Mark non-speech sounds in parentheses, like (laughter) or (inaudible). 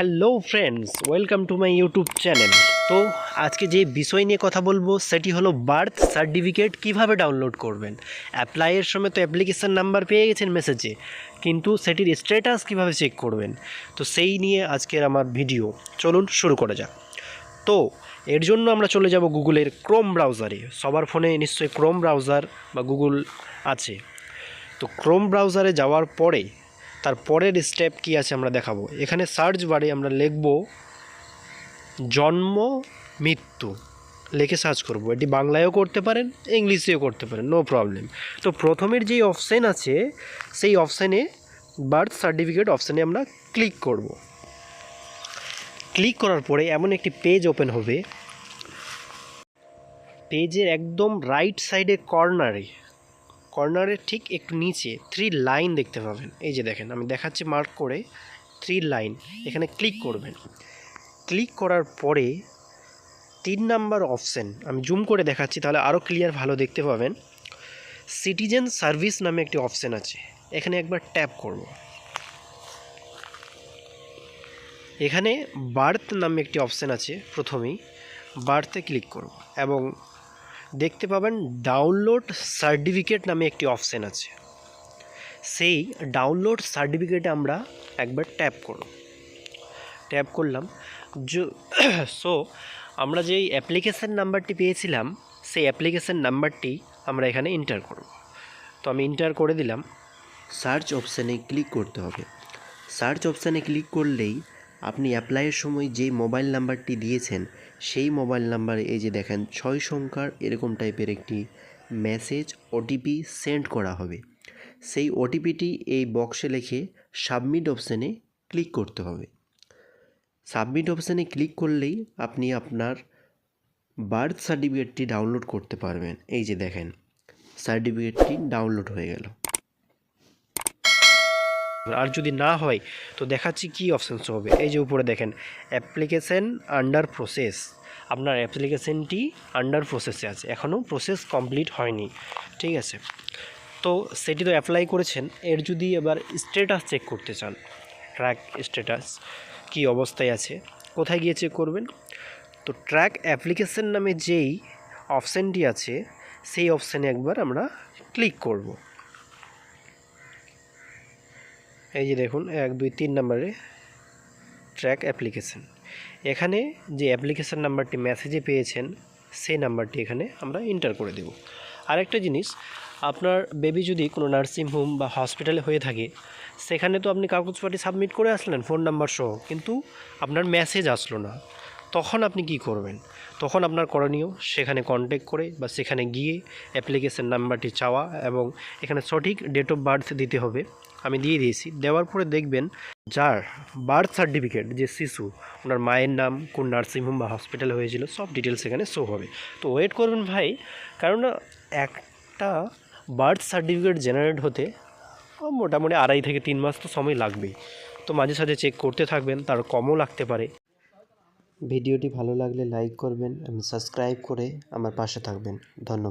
Hello friends, welcome to my YouTube channel. তো আজকে যে বিষয় নিয়ে কথা বলব, সেটি হলো বার্থ সার্টিফিকেট কীভাবে ডাউনলোড করবেন। অ্যাপ্লাইয়ের সময় তো অ্যাপ্লিকেশান নাম্বার পেয়ে গেছেন মেসেজে, কিন্তু সেটির স্ট্যাটাস কীভাবে চেক করবেন? তো সেই নিয়ে আজকের আমার ভিডিও। চলুন শুরু করা যাক। তো এর জন্য আমরা চলে যাব গুগলের ক্রোম ব্রাউজারে। সবার ফোনে নিশ্চয়ই ক্রোম ব্রাউজার বা গুগল আছে। তো ক্রোম ব্রাউজারে যাওয়ার পরে তার পরের স্টেপ কী আছে আমরা দেখাবো। এখানে সার্চ বারে আমরা লিখব জন্ম, মৃত্যু। লিখে সার্চ করব। এটি বাংলায়ও করতে পারেন, ইংলিশেও করতে পারেন নো প্রবলেম তো প্রথমের যেই অপশান আছে, সেই অপশানে বার্থ সার্টিফিকেট অপশানে আমরা ক্লিক করব। ক্লিক করার পরে এমন একটি পেজ ওপেন হবে। পেজের একদম রাইট সাইডে কর্নারে কর্নারের ঠিক একটু নিচে থ্রি লাইন দেখতে পাবেন। এই যে দেখেন, আমি দেখাচ্ছি মার্ক করে থ্রি লাইন এখানে ক্লিক করবেন। ক্লিক করার পরে তিন নাম্বার অপশান আমি জুম করে দেখাচ্ছি, তাহলে আরও ক্লিয়ার ভালো দেখতে পাবেন। সিটিজেন সার্ভিস নামে একটি অপশান আছে, এখানে একবার ট্যাপ করব। এখানে বার্থ নামে একটি অপশান আছে প্রথমেই বার্থে ক্লিক করব এবং দেখতে পাবেন ডাউনলোড সার্টিফিকেট নামে একটি অপশান আছে। সেই ডাউনলোড সার্টিফিকেটে আমরা একবার ট্যাপ করব। ট্যাপ করলাম। সো (coughs) আমরা যেই অ্যাপ্লিকেশান নাম্বারটি পেয়েছিলাম, সেই অ্যাপ্লিকেশান নাম্বারটি আমরা এখানে এন্টার করব। তো আমি এন্টার করে দিলাম। সার্চ অপশানে ক্লিক করতে হবে। সার্চ অপশানে ক্লিক করলেই আপনি অ্যাপ্লাইয়ের সময় যেই মোবাইল নাম্বারটি দিয়েছেন, সেই মোবাইল নাম্বারে এই যে দেখেন ছয় সংখ্যার এরকম টাইপের একটি মেসেজ ওটিপি সেন্ড করা হবে। সেই ওটিপিটি এই বক্সে লিখে সাবমিট অপশানে ক্লিক করতে হবে। সাবমিট অপশানে ক্লিক করলেই আপনি আপনার বার্থ সার্টিফিকেটটি ডাউনলোড করতে পারবেন। এই যে দেখেন সার্টিফিকেটটি ডাউনলোড হয়ে গেল। আর যদি না হয়, তো দেখাচ্ছি কী অপশানস হবে। এই যে উপরে দেখেন অ্যাপ্লিকেশন আন্ডার প্রসেস আপনার অ্যাপ্লিকেশনটি আন্ডার প্রসেসে আছে এখনও প্রসেস কমপ্লিট হয়নি। ঠিক আছে? তো সেটি তো অ্যাপ্লাই করেছেন। এর যদি এবার স্ট্যাটাস চেক করতে চান ট্র্যাক স্ট্যাটাস কী অবস্থায় আছে, কোথায় গিয়ে চেক করবেন? তো ট্র্যাক অ্যাপ্লিকেশন নামে যেই অপশানটি আছে, সেই অপশানে একবার আমরা ক্লিক করব। এই যে দেখুন, এক, দুই, তিন নম্বরে ট্র্যাক অ্যাপ্লিকেশান এখানে যে অ্যাপ্লিকেশান নাম্বারটি মেসেজে পেয়েছেন, সেই নাম্বারটি এখানে আমরা ইন্টার করে দেব। আরেকটা জিনিস, আপনার বেবি যদি কোনো নার্সিং হোম বা হসপিটালে হয়ে থাকে, সেখানে তো আপনি কাগজপাতি সাবমিট করে আসলেন ফোন নাম্বার সহ, কিন্তু আপনার মেসেজ আসলো না। তখন আপনি কি করবেন? তখন আপনার করণীয় সেখানে কন্ট্যাক্ট করে বা সেখানে গিয়ে অ্যাপ্লিকেশান নাম্বারটি চাওয়া এবং এখানে সঠিক ডেট অফ বার্থ দিতে হবে। আমি দিয়ে দিয়েছি। দেওয়ার পরে দেখবেন যার বার্থ সার্টিফিকেট যে শিশু, ওনার মায়ের নাম, কোন নার্সিংহোম বা হসপিটাল হয়েছিল, সব ডিটেলস এখানে শো হবে। তো ওয়েট করবেন ভাই কারণ একটা বার্থ সার্টিফিকেট জেনারেট হতে মোটামুটি আড়াই থেকে তিন মাস তো সময় লাগবেই। তো মাঝে সাঝে চেক করতে থাকবেন, তার কমও লাগতে পারে। ভিডিওটি ভালো লাগলে লাইক করবেন এবং সাবস্ক্রাইব করে আমার পাশে থাকবেন। ধন্যবাদ।